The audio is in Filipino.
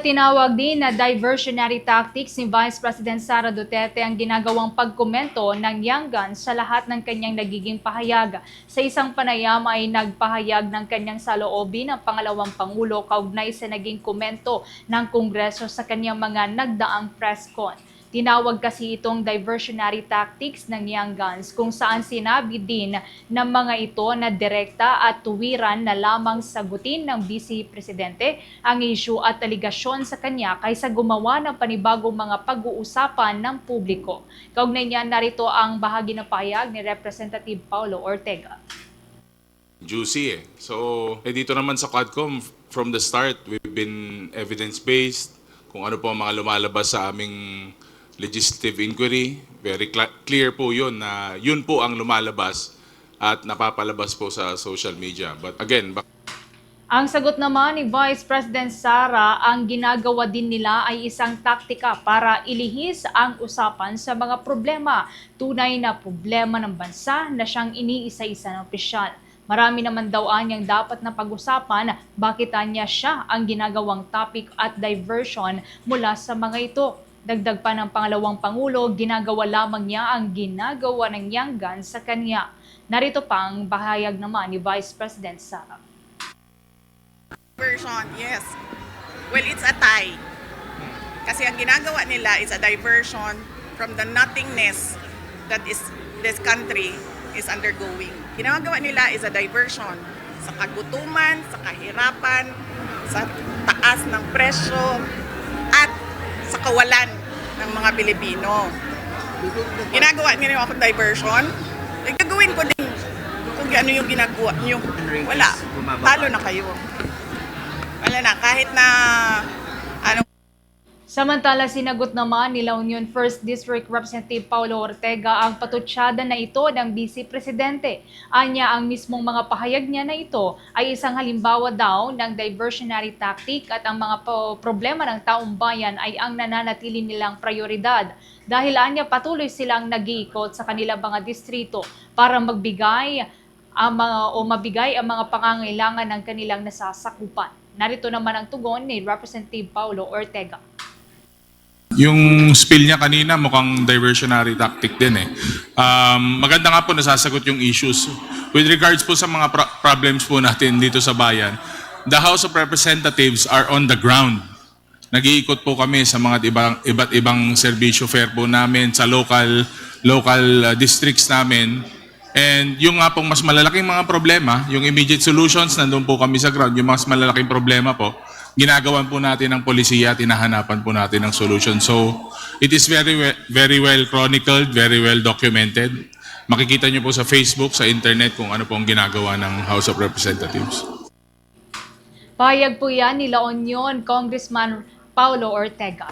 Tinawag din na diversionary tactics ni Vice President Sara Duterte ang ginagawang pagkomento ng Yangan sa lahat ng kanyang nagiging pahayag. Sa isang panayam ay nagpahayag ng kanyang saloobin ang pangalawang Pangulo kaugnay sa naging komento ng Kongreso sa kanyang mga nagdaang press con. Tinawag kasi itong diversionary tactics ng Yanggans kung saan sinabi din ng mga ito na direkta at tuwiran na lamang sagutin ng Vice Presidente ang issue at aligasyon sa kanya kaysa gumawa ng panibagong mga pag-uusapan ng publiko. Kaugnay niya narito ang bahagi ng pahayag ni Representative Paulo Ortega. juicy eh. So, eh dito naman sa Quadcom, from the start, we've been evidence-based, kung ano po ang mga lumalabas sa aming legislative inquiry. Very clear po yun na yun po ang lumalabas at napapalabas po sa social media. But again, Ang sagot naman ni Vice President Sara, ang ginagawa din nila ay isang taktika para ilihis ang usapan sa mga problema, tunay na problema ng bansa na siyang iniisa-isa ng opisyal. Marami naman daw anyang dapat na pag-usapan bakit anya siya ang ginagawang topic at diversion mula sa mga ito. Dagdag pa ng pangalawang pangulo, ginagawa lamang niya ang ginagawa ng Yangan sa kanya. Narito pang bahayag naman ni Vice President Sara. Version, yes. Well, it's a tie. Kasi ang ginagawa nila is a diversion from the nothingness that is this country is undergoing. Ginagawa nila is a diversion sa kagutuman, sa kahirapan, sa taas ng presyo, sa kawalan ng mga Pilipino. Ginagawa nila ako diversion. Eh, gagawin ko din kung ano yung ginagawa nyo. Wala. Talo na kayo. Wala na, kahit na Samantala, sinagot naman ni La Union 1st District Representative Paulo Ortega ang patutsada na ito ng Vice Presidente. Anya ang mismong mga pahayag niya na ito ay isang halimbawa daw ng diversionary tactic at ang mga problema ng taong bayan ay ang nananatili nilang prioridad. Dahil anya patuloy silang nag-iikot sa kanilang mga distrito para magbigay ang mga o mabigay ang mga pangangailangan ng kanilang nasasakupan. Narito naman ang tugon ni Representative Paulo Ortega. Yung spill niya kanina mukhang diversionary tactic din eh. Um, maganda nga po nasasagot yung issues. With regards po sa mga pro- problems po natin dito sa bayan, the House of Representatives are on the ground. Nag-iikot po kami sa mga ibang, iba't ibang serbisyo fair po namin sa local local uh, districts namin. And yung nga pong mas malalaking mga problema, yung immediate solutions, nandun po kami sa ground, yung mas malalaking problema po, ginagawan po natin ng polisiya at hinahanapan po natin ng solution. So, it is very very well chronicled, very well documented. Makikita nyo po sa Facebook, sa internet kung ano po ang ginagawa ng House of Representatives. Pahayag po yan ni La Union Congressman Paulo Ortega.